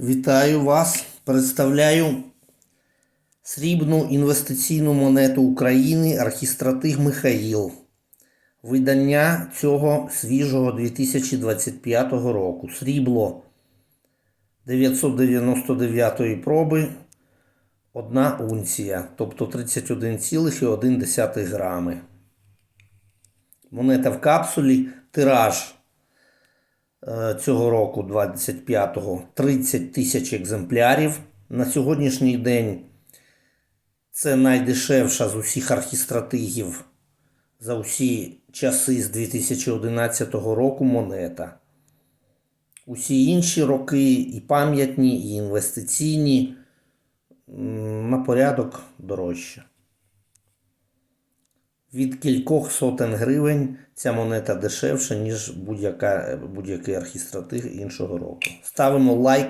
Вітаю вас. Представляю срібну інвестиційну монету України архістратиг Михаїл. Видання цього свіжого 2025 року. Срібло 999 проби, 1 унція, тобто 31,1 грами. Монета в капсулі, тираж цього року, 25-го, 30 тисяч екземплярів. На сьогоднішній день це найдешевша з усіх архістратигів за усі часи з 2011 року монета. Усі інші роки, і пам'ятні, і інвестиційні, на порядок дорожче. Від кількох сотень гривень ця монета дешевша, ніж будь-який архістратиг іншого року. Ставимо лайк.